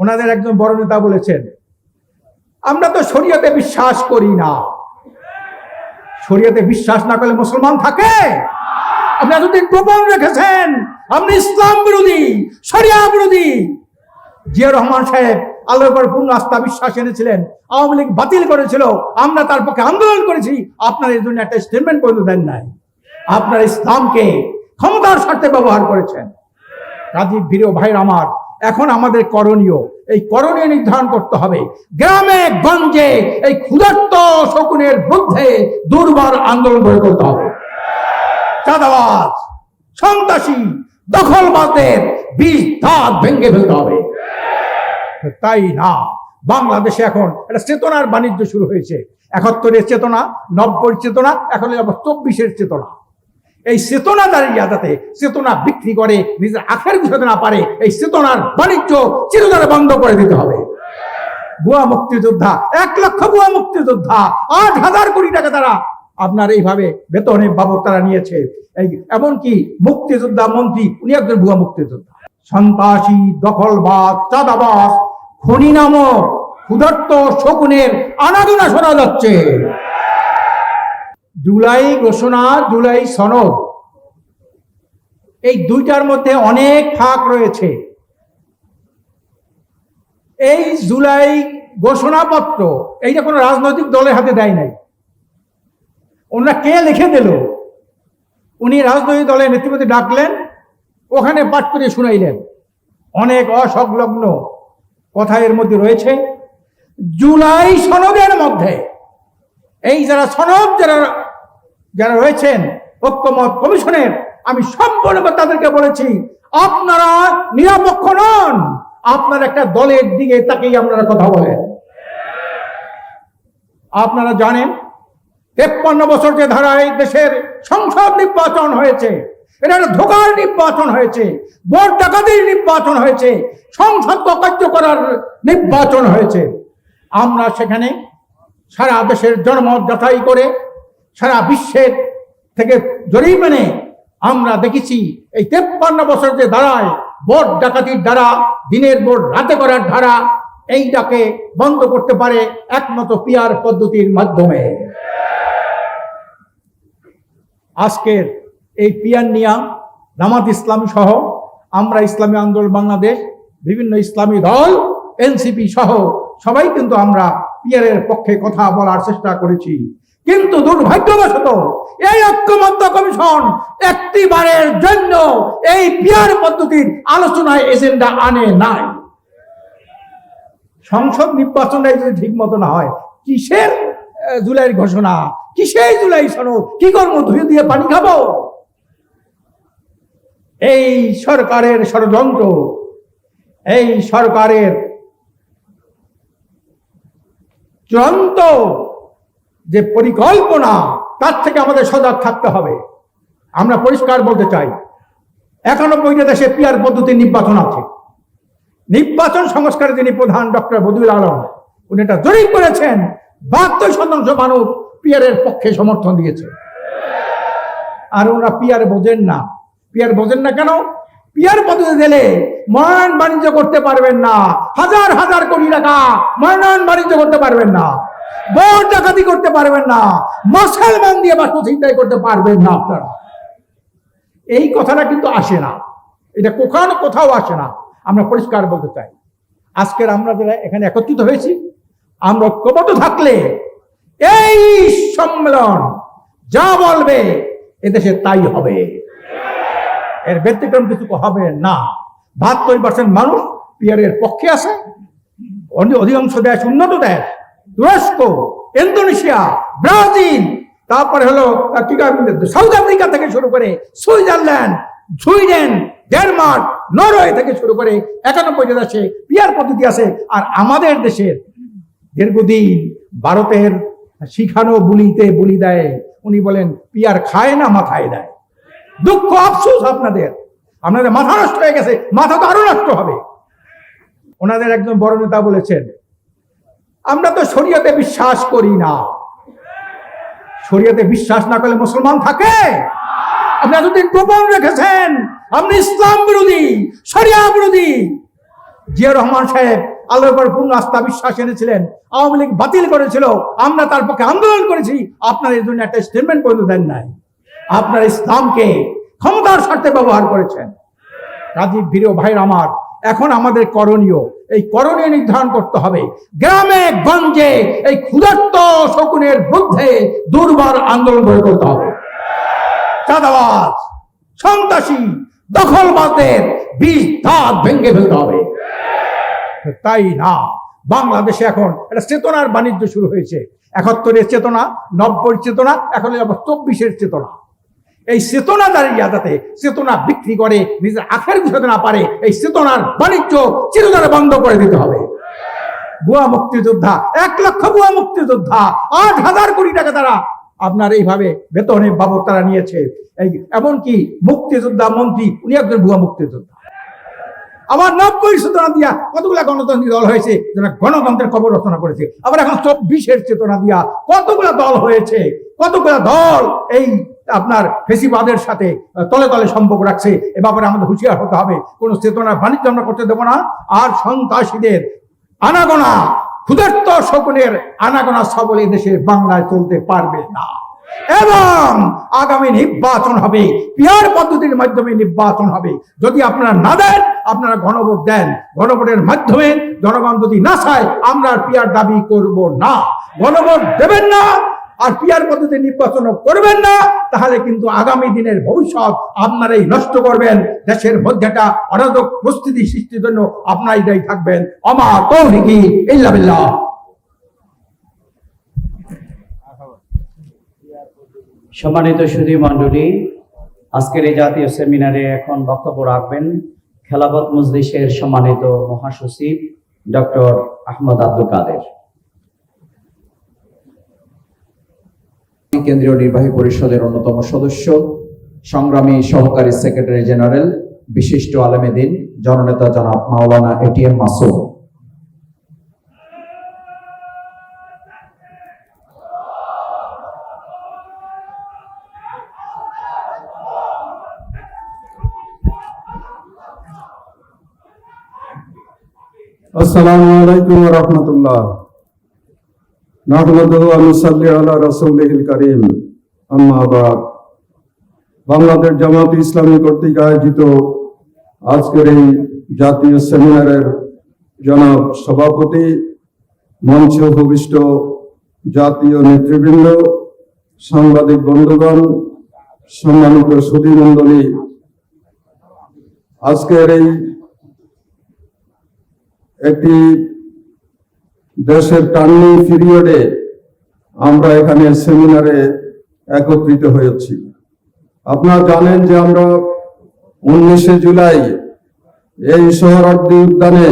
ওনাদের একজন বড় নেতা বলেছেন, আমরা তো শরীয়তে বিশ্বাস করি না। শরীয়তে বিশ্বাস না করলে মুসলমান থাকে? আপনি এতদিন গোপন রেখেছেন আপনি ইসলাম বিরোধী, শরিয়া বিরোধী। জিয়া রহমান সাহেব আল্লাহর পূর্ণ আস্থা, বিশ্বাস এনেছিলেন, আওয়ামী লীগ বাতিল করেছিল, আমরা তার পক্ষে আন্দোলন করেছি, আপনার এই জন্য একটা স্টেটমেন্ট পর্যন্ত দেন নাই। আপনার ইসলামকে ক্ষমতার স্বার্থে ব্যবহার করেছেন। রাজীব ভিড় ভাইর আমার এখন আমাদের করণীয়, এই করণীয় নির্ধারণ করতে হবে। গ্রামে, গঞ্জে এই ক্ষুধার্ত শকুনের বিরুদ্ধে দুর্বার আন্দোলন গড়ে করতে হবে। চাঁদাবাজ, সন্ত্রাসী দখলবাদের বিষ দাঁত ভেঙে ফেলতে হবে। তাই না? বাংলাদেশে এখন একটা চেতনার বাণিজ্য শুরু হয়েছে। একাত্তরের চেতনা নব্বই চেতনা, এখন চব্বিশের চেতনা। এই চেতনা যাতে চেতনা বিক্রি করে, নিজের আখের গুছাতে না পারে, এই চেতনার বাণিজ্য চিরতরে বন্ধ করে দিতে হবে। ভুয়া মুক্তিযোদ্ধা, এক লক্ষ ভুয়া মুক্তিযোদ্ধা, আট হাজার কোটি টাকা তারা আপনার এইভাবে বেতনে বাবদ তারা নিয়েছে। এই এমনকি মুক্তিযোদ্ধা মন্ত্রী, উনি একজন ভুয়া মুক্তিযোদ্ধা। সন্ত্রাসী দখলবাদ চাঁদাবাস খনি নামক ক্ষুধার্ত শকুনের আনাগোনা শোনা যাচ্ছে। জুলাই ঘোষণা, জুলাই সনদ। এই দুইটার মধ্যে অনেক ফাঁক রয়েছে। এই জুলাই ঘোষণাপত্র এইটা কোনো রাজনৈতিক দলের হাতে দেয় নাই। ওনারা কে লিখে দিল? উনি রাজনৈতিক দলের নেতৃত্বে ডাকলেন, ওখানে পাঠ করে শুনাইলেন। অনেক অসংলগ্ন কথা এর মধ্যে রয়েছে। জুলাই সনদের মধ্যে এই যারা সনদ, যারা যারা রয়েছেন ঐক্যমত কমিশনের, আমি সম্পূর্ণ তাদেরকে বলেছি, আপনারা নিরপেক্ষ নন। আপনার একটা দলের দিকে তাকেই আপনারা কথা বলেন। আপনারা জানেন, তেপ্পান্ন বছর যে ধারায় দেশের সংসদ নির্বাচন হয়েছে, এটা একটা ধোকার নির্বাচন হয়েছে ভোট ডাকাতির নির্বাচন হয়েছে, সংসদ অকার্য করার নির্বাচন হয়েছে। আমরা সেখানে সারা দেশের জনমত যাচাই করে সারা বিশ্বের থেকে জরিপ মেনে আমরা দেখেছি, এই তেপ্পান্ন বছর যে দাঁড়ায় ভোট ডাকাতির দ্বারা, দিনের ভোট রাতে করার ধারা, এইটাকে বন্ধ করতে পারে একমাত্র পিয়ার পদ্ধতির মাধ্যমে। আজকের এই পিয়ার নিয়া, জামাত ইসলামী সহ, আমরা ইসলামী আন্দোলন বাংলাদেশ, বিভিন্ন ইসলামী দল, এনসিপি সহ, সবাই কিন্তু আমরা পিয়ারের পক্ষে কথা বলার চেষ্টা করেছি। কিন্তু দুর্ভাগ্যবশত এই ঐক্যমত্য কমিশন একটি বারের জন্য এই পিয়ার পদ্ধতির আলোচনায় এজেন্ডা আনে নাই। সংসদ নির্বাচনটাই যদি ঠিক মতো না হয়, কিসের জুলাইয়ের ঘোষণা? কিসের জুলাই সনদ? কি করব, ধুয়ে দিয়ে পানি খাব? এই সরকারের ষড়যন্ত্র, এই সরকারের চূড়ান্ত যে পরিকল্পনা, তার থেকে আমাদের সজাগ থাকতে হবে। আমরা পরিষ্কার বলতে চাই একানব্বইটা দেশে পিয়ার পদ্ধতির নির্বাচন আছে। নির্বাচন সংস্কারের যিনি প্রধান ডক্টর বদুল আলম, উনি এটা জরিপ করেছেন, বাহাত্তর শতাংশ মানুষ পিয়ারের পক্ষে সমর্থন দিয়েছে। আর ওনারা পিয়ার বোঝেন না। পিয়ার বোঝেন না কেন? পিয়ার পদ্ধতি দিলে মনোনয়ন বাণিজ্য করতে পারবেন না। হাজার হাজার কোটি টাকা মনোনয়ন বাণিজ্য করতে পারবেন না। ভোট ডাকাতি করতে পারবেন না। মুসলমান দিয়ে বাস্তু চিন্তাই করতে পারবেন না আপনারা। এই কথাটা কিন্তু আসে না। এটা কোথাও কোথাও আসে না। আমরা পরিষ্কার বলতে চাই। আজকের আমরা যারা এখানে একত্রিত হয়েছি, আমরা ঐক্যবদ্ধ থাকলে এই সম্মেলন যা বলবে এদেশে তাই হবে। এর ব্যতিক্রম কিছু হবে না। বাহাত্তর পার্সেন্ট মানুষ পিয়ারের পক্ষে আছে। অধিকাংশ দেশ উন্নত দেশ। তুরস্ক, ইন্দোনেশিয়া, ব্রাজিল, তারপরে হলো সাউথ আফ্রিকা থেকে শুরু করে সুইজারল্যান্ড, সুইডেন, ডেনমার্ক, নরওয়ে থেকে শুরু করে একানব্বই দেশে পিয়ার পদ্ধতি আছে, আর আমাদের দেশের দীর্ঘদিন ভারতের শিখানো বুলিতে বুলি দেয়। উনি বলেন, পিয়ার খায় না, মাথায় দেয়। দুঃখ, আফসোস আপনাদের। আপনাদের মাথা নষ্ট হয়ে গেছে, মাথা তো আরও নষ্ট হবে। ওনাদের একজন বড় নেতা বলেছেন আমরা তো শরীয়তে বিশ্বাস করি না। শরীয়তে বিশ্বাস না করলে মুসলমান থাকে? আপনি এতদিন গোপন রেখেছেন, আপনি ইসলাম বিরোধী, শরিয়া বিরোধী, জিয়া রহমান সাহেব আল্লাহর পূর্ণ আস্থা, বিশ্বাস এনেছিলেন, আওয়ামী লীগ বাতিল করেছিল, আমরা তার পক্ষে আন্দোলন করেছি, আপনার এই জন্য একটা স্টেটমেন্ট পর্যন্ত দেন নাই। আপনার ইসলামকে ক্ষমতার স্বার্থে ব্যবহার করেছেন। রাজীব প্রিয় ভাইর আমার, এখন আমাদের করণীয় এই করণীয় নির্ধারণ করতে হবে। গ্রামে, গঞ্জে এই ক্ষুধার্ত শকুনের বিরুদ্ধে দুর্বার আন্দোলন গড়ে তুলতে হবে। চাঁদাবাজ, সন্ত্রাসী দখলবাদের বিষ দাঁত ভেঙে ফেলতে হবে। তাই না, বাংলাদেশে এখন একটা চেতনার বাণিজ্য শুরু হয়েছে। একাত্তরের চেতনা নব্বই চেতনা, এখন চব্বিশের চেতনা। এই চেতনাদারী যাতে চেতনা বিক্রি করে, নিজের আখের গুছাতে না পারে, এই চেতনার বাণিজ্য চিরতরে বন্ধ করে দিতে হবে। ভুয়া মুক্তিযোদ্ধা, এক লক্ষ ভুয়া মুক্তিযোদ্ধা, আট হাজার কোটি টাকা তারা আপনার এইভাবে বেতনে বাবদ তারা নিয়েছে। এই এমনকি মুক্তিযোদ্ধা মন্ত্রী, উনি একজন ভুয়া মুক্তিযোদ্ধা। আবার নব্বই চেতনা দিয়া কতগুলা গণতান্ত্রিক দল হয়েছে, যারা গণতন্ত্রের খবর রচনা করেছে। আবার এখন চব্বিশের চেতনা দিয়া কতগুলা দল হয়েছে, কতগুলা দল এই আপনার ফেসিবাদের সাথে তলে তলে সম্পর্ক রাখছে। এ ব্যাপারে আমাদের হুঁশিয়ার হতে হবে। কোন চেতনার বাণিজ্য আমরা করতে দেবো না। আর সন্ত্রাসীদের আনাগোনা, ক্ষুধার্ত শকুনের আনাগোনা সবল দেশে বাংলায় চলতে পারবে না। এবং আগামী নির্বাচন হবে। পিয়ার পদ্ধতির মাধ্যমে নির্বাচন হবে। যদি আপনারা না দেন, আপনারা গণভোট দেন। গণভোটের মাধ্যমে জনগণ যদি না চায়, আমরা পিয়ার দাবি করব না। গণভোট দেবেন না আর পিয়ার পদ্ধতি নির্বাচন করবেন না, তাহলে কিন্তু আগামী দিনের ভবিষ্যৎ আপনারাই নষ্ট করবেন। দেশের মধ্যে একটা পরিস্থিতি সৃষ্টির জন্য আপনারাই দায়ী থাকবেন। অমা তৌফিকি ইল্লা বিল্লাহ। সম্মানিত সুধী মণ্ডলী, আজকের এই জাতীয় সেমিনারে এখন বক্তব্য রাখবেন খেলাফত মজলিসের সম্মানিত মহাসচিব ডক্টর আহমদ আব্দুল কাদের। কেন্দ্রীয় নির্বাহী পরিষদের অন্যতম সদস্য, সংগ্রামী সহকারী সেক্রেটারি জেনারেল, বিশিষ্ট আলেমেদিন জননেতা জনাব মাওলানা এটিএম মাসুদ। আসসালামু আলাইকুম রাহমাতুল্লাহ। নাহমাদুহু ওয়া নুসাল্লি আলা রাসূলিল কারীম। আম্মা বাদ। বাংলাদেশ জামাত ইসলামী কর্তৃক আয়োজিত আজকের এই জাতীয় সেমিনারের জনাব সভাপতি, মঞ্চে উপবিষ্ট জাতীয় নেতৃবৃন্দ, সাংবাদিক বন্ধুগণ, সম্মানিত সুধী মণ্ডলী আজকের এই একটি দেশের টার্নিং পিরিয়ডে আমরা এখানে সেমিনারে একত্রিত হয়েছি। আপনারা জানেন যে আমরা উনিশে জুলাই এই সোহরার্দি উদ্যানে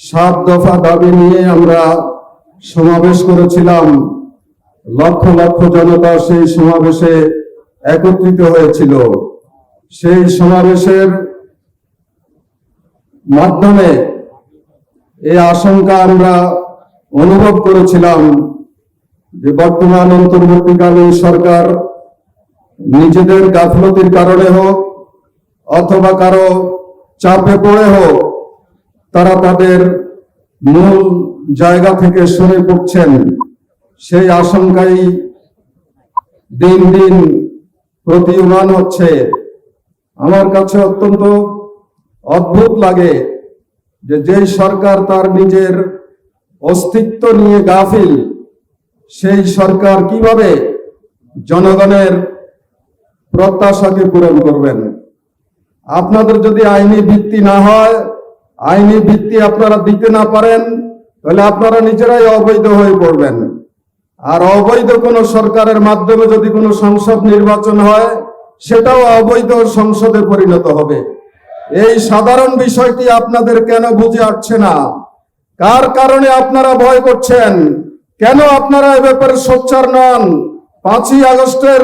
সাত দফা দাবি নিয়ে আমরা সমাবেশ করেছিলাম। লক্ষ লক্ষ জনতা সেই সমাবেশে একত্রিত হয়েছিল। সেই সমাবেশের মাধ্যমে এই আশঙ্কা আমরা অনুভব করেছিলাম যে বর্তমান অন্তর্বর্তীকালীন সরকার নিজেদের গাফলতির কারণে হোক অথবা কারও চাপে পড়ে হোক, তারা তাদের মূল জায়গা থেকে সরে পড়ছেন। সেই আশঙ্কাই দিন দিন প্রতীয়মান হচ্ছে। আমার কাছে অত্যন্ত অদ্ভুত লাগে যে যেই সরকার তার নিজের অস্তিত্ব নিয়ে গাফিল, সেই সরকার কীভাবে জনগণের প্রত্যাশাকে পূরণ করবেন? আপনাদের যদি আইনি ভিত্তি না হয়, আইনি ভিত্তি আপনারা দিতে না পারেন, তাহলে আপনারা নিজেরাই অবৈধ হয়ে পড়বেন। আর অবৈধ কোনো সরকারের মাধ্যমে যদি কোনো সংসদ নির্বাচন হয়, সেটাও অবৈধ সংসদে পরিণত হবে। এই সাধারণ বিষয়টি আপনাদের কেন বুঝে আসছে না? কার কারণে আপনারা ভয় করছেন? কেন আপনারা এ ব্যাপারে সোচ্চার নন? পাঁচই আগস্টের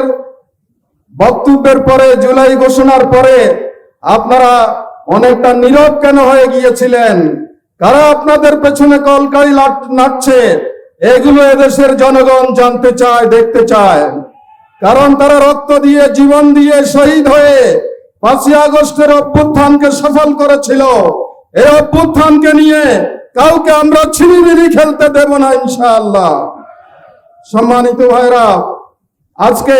বক্তব্যের পরে, জুলাই ঘোষণার পরে আপনারা অনেকটা নীরব কেন হয়ে গিয়েছিলেন? কারা আপনাদের পেছনে কলকাই লাট- নাচছে এগুলো এদেশের জনগণ জানতে চায়, দেখতে চায়। কারণ তারা রক্ত দিয়ে, জীবন দিয়ে শহীদ হয়ে পাঁচই আগস্টের অভ্যুত্থানকে সফল করেছিল। এই অভ্যুত্থানকে নিয়ে কাউকে আমরা ছিনিমিনি খেলতে দেব না, ইনশাআল্লাহ। সম্মানিত ভাইরা, আজকে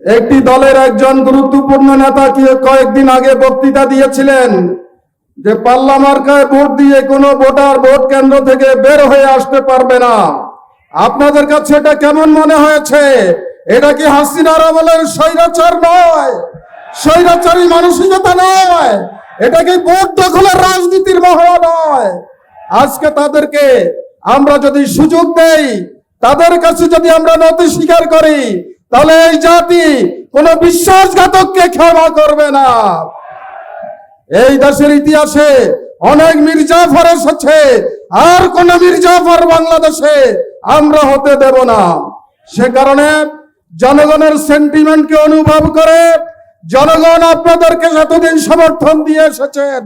একটি দলের একজন গুরুত্বপূর্ণ নেতা কি কয়েকদিন আগে বক্তৃতা দিয়েছিলেন যে পাল্লা ভোট দিয়ে কোনো ভোটার ভোট কেন্দ্র থেকে বের হয়ে আসতে পারবে না। আপনাদের কাছে এটা কেমন মনে হয়েছে? এটা কি হাসিনার আমলের স্বৈরাচার নয়? স্বৈরাচারী মানসিকতা নয়? এটা কি ভোট দখলের রাজনীতির মহড়া নয় আজকে তাদেরকে আমরা যদি সুযোগ দেই, তাদের কাছে যদি আমরা নতি স্বীকার করি, তাহলে এই জাতি কোন বিশ্বাসঘাতককে ক্ষমা করবে না। এই দেশের ইতিহাসে অনেক মির্জাফর এসেছে আর কোন মির্জাফর বাংলাদেশে আমরা হতে দেব না। সে কারণে জনগণের সেন্টিমেন্টকে অনুভব করে জনগণ আপনাদেরকে এতদিন সমর্থন দিয়ে এসেছেন।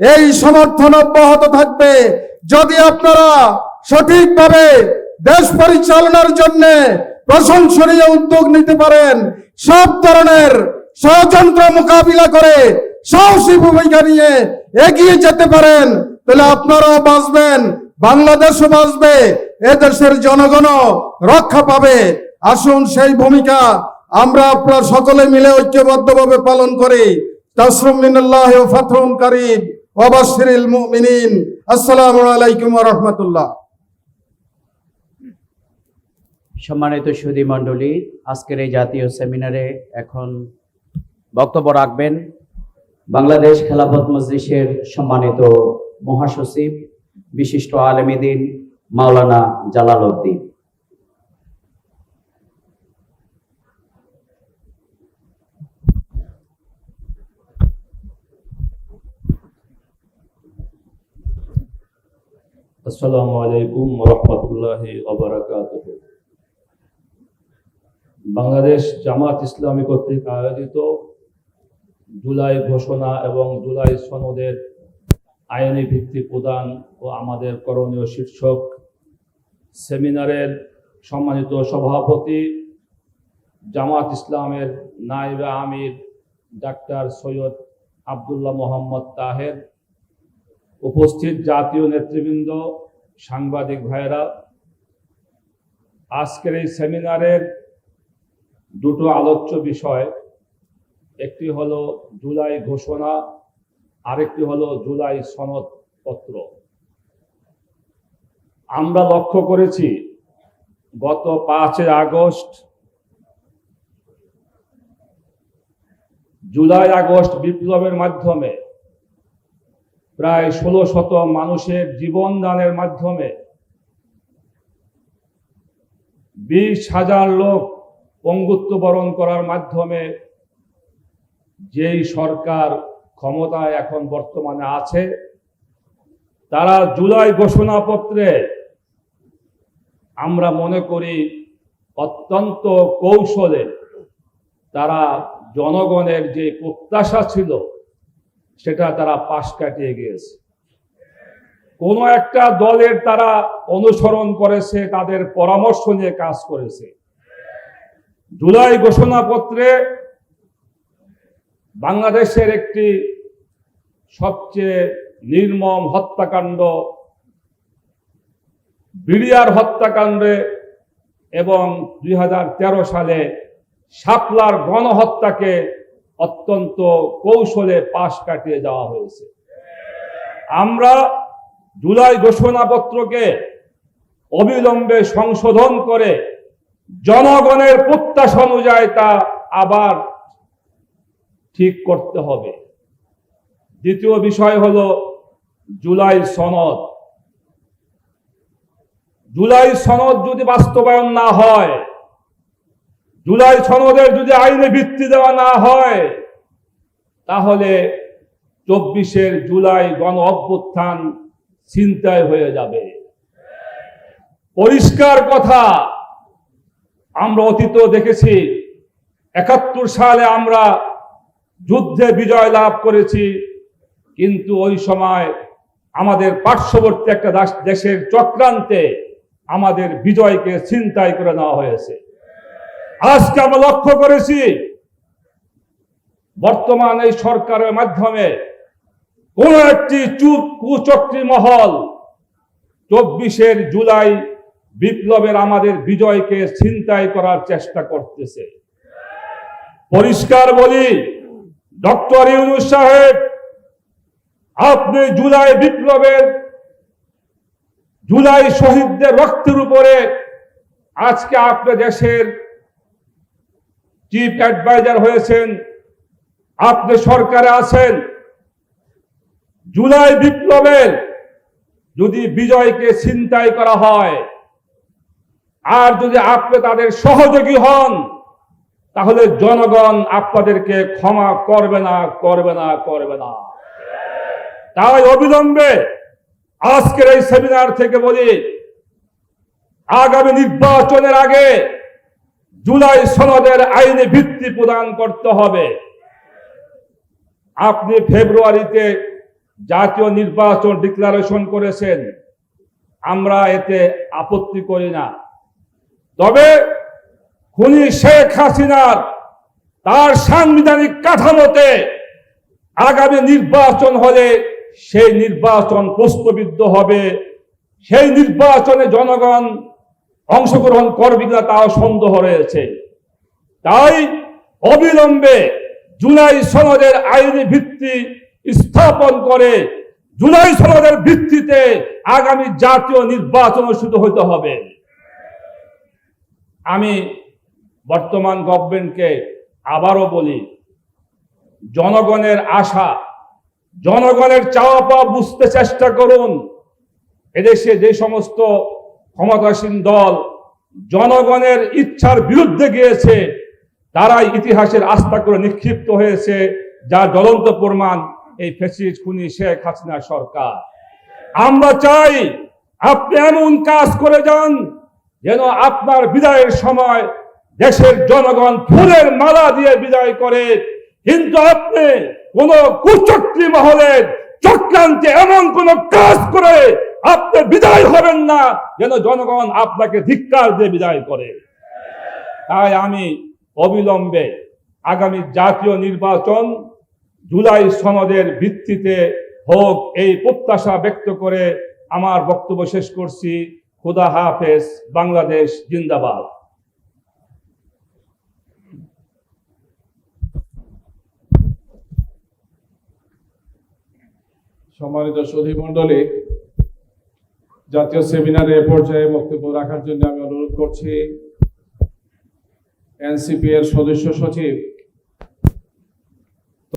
এই সমর্থন অব্যাহত থাকবে। যদি আপনারা সঠিকভাবে দেশ পরিচালনার জন্য প্রশংসনীয় উদ্যোগ নিতে পারেন, সব ধরনের ষড়যন্ত্র মোকাবিলা করে সাহসী ভূমিকা নিয়ে এগিয়ে যেতে পারেন, তাহলে আপনারাও বাঁচবেন, বাংলাদেশও বাঁচবে, এদেশের জনগণও রক্ষা পাবে। আসুন সেই ভূমিকা আমরা আপনার সকলে মিলে ঐক্যবদ্ধভাবে পালন করি। সম্মানিত সুধী মণ্ডলী, আজকের এই জাতীয় সেমিনারে এখন বক্তব্য রাখবেন বাংলাদেশ খেলাফত মজলিসের সম্মানিত মহাসচিব, বিশিষ্ট আলমীদিন মাওলানা জালাল উদ্দিন। আসসালামু আলাইকুম রহমতুল্লাহ অবরাকাত বাংলাদেশ জামাত ইসলামী কর্তৃক আয়োজিত জুলাই ঘোষণা এবং জুলাই সনদের আইনি ভিত্তি প্রদান ও আমাদের করণীয় শীর্ষক সেমিনারের সম্মানিত সভাপতি জামাত ইসলামের নাইবে আমির ডাক্তার সৈয়দ আবদুল্লাহ মোহাম্মদ তাহের উপস্থিত জাতীয় নেতৃবৃন্দ, সাংবাদিক ভাইয়েরা, আজকের এই সেমিনারের দুটো আলোচ্য বিষয়, একটি হলো জুলাই ঘোষণা, আরেকটি হলো জুলাই সনদপত্র। আমরা লক্ষ্য করেছি, গত পাঁচই আগস্ট, জুলাই আগস্ট বিপ্লবের মাধ্যমে প্রায় ষোলো শত মানুষের জীবন দানের মাধ্যমে বিশ হাজার লোক পঙ্গুত্ব বরণ করার মাধ্যমে যেই সরকার ক্ষমতায় এখন বর্তমানে আছে, তারা জুলাই ঘোষণাপত্রে আমরা মনে করি অত্যন্ত কৌশলে তারা জনগণের যে প্রত্যাশা ছিল সেটা তারা পাশ কাটিয়ে গিয়েছে। কোনো একটা দলের তারা অনুসরণ করেছে, তাদের পরামর্শ নিয়ে কাজ করেছে। জুলাই ঘোষণাপত্রে বাংলাদেশের একটি সবচেয়ে নির্মম হত্যাকাণ্ড, বিড়িয়ার হত্যাকাণ্ডে এবং দুই হাজার তেরো সালে শাপলার গণহত্যাকে অত্যন্ত কৌশলে পাশ কাটিয়ে যাওয়া হয়েছে। আমরা জুলাই ঘোষণাপত্রকে অবিলম্বে সংশোধন করে জনগণের প্রত্যাশা অনুযায়ী তা আবার ঠিক করতে হবে। দ্বিতীয় বিষয় হল জুলাই সনদ। জুলাই সনদ যদি বাস্তবায়ন না হয় জুলাই সনদের যদি আইনে ভিত্তি দেওয়া না হয়, তাহলে চব্বিশের জুলাই গণ অভ্যুত্থান চিন্তায় হয়ে যাবে। পরিষ্কার কথা, আমরা অতীত দেখেছি, একাত্তর সালে আমরা যুদ্ধে বিজয় লাভ করেছি, কিন্তু ওই সময় আমাদের পার্শ্ববর্তী একটা দেশের চক্রান্তে আমাদের বিজয়কে চিন্তায় করে নেওয়া হয়েছে। আজকে আমরা লক্ষ্য করেছি, বর্তমান এই সরকারের মাধ্যমে কোন একটি চুপ কুচক্রী মহল চব্বিশের জুলাই বিপ্লবের আমাদের বিজয়কে ছিনতাই করার চেষ্টা করতেছে। পরিষ্কার বলি, ডক্টর ইউনুস সাহেব, আপনি জুলাই বিপ্লবের, জুলাই শহীদদের রক্তের উপরে আজকে আপনার দেশের চিফ অ্যাডভাইজার হয়েছেন, আপনি সরকারে আছেন। জুলাই বিপ্লবের যদি বিজয়কে ছিনতাই করা হয়, আর যদি আপনি তাদের সহযোগী হন, তাহলে জনগণ আপনাদেরকে ক্ষমা করবে না করবে না করবে না। তাই অবিলম্বে আজকের এই সেমিনার থেকে বলি, আগামী নির্বাচনের আগে জুলাই সনদের আইনে ভিত্তি প্রদান করতে হবে। আপনি ফেব্রুয়ারিতে জাতীয় নির্বাচন ডিক্লারেশন করেছেন। আমরা এতে আপত্তি করি না। তবে খুনি শেখ হাসিনার তার সাংবিধানিক কাঠামোতে আগামী নির্বাচন হলে সেই নির্বাচন প্রশ্নবিদ্ধ হবে। সেই নির্বাচনে জনগণ অংশগ্রহণ করবে কিনা তাও সন্দেহ রয়েছে। তাই অবিলম্বে জুলাই সনদের আইনি ভিত্তি স্থাপন করে জুলাই সনদের ভিত্তিতে আগামী জাতীয় নির্বাচন অনুষ্ঠিত হইতে হবে। আমি বর্তমান গভর্নমেন্টকে আবারও বলি, জনগণের আশা, জনগণের চাওয়া পাওয়া বুঝতে চেষ্টা করুন। এদেশে যে সমস্ত ক্ষমতাসীন দল জনগণের ইচ্ছার বিরুদ্ধে গিয়েছে, তারাই ইতিহাসের আস্থা করে নিক্ষিপ্ত হয়েছে যা জ্বলন্ত প্রমাণ এই ফেসিস খুনি শেখ হাসিনা সরকার। আমরা চাই আপনি এমন কাজ করে যান যেন আপনার বিদায়ের সময় দেশের জনগণ ফুলের মালা দিয়ে বিদায় করে। কিন্তু আপনি কোন কুচক্রী মহলের চক্রান্তে এমন কোন কাজ করে আপনি বিদায় হবেন না, যেন জনগণ আপনাকে ধিক্কার দিয়ে বিদায় করে। তাই আমি অবিলম্বে আগামী জাতীয় নির্বাচন জুলাই সনদের ভিত্তিতে হোক এই প্রত্যাশা ব্যক্ত করে আমার বক্তব্য শেষ করছি। খুদা হাফেজ, বাংলাদেশ জিন্দাবাদ। সম্মানিত সুধী জাতীয় সেমিনারে এ পর্যায়ে বক্তব্য রাখার জন্য আমি অনুরোধ করছি। এনসিপি এর সদস্য সচিব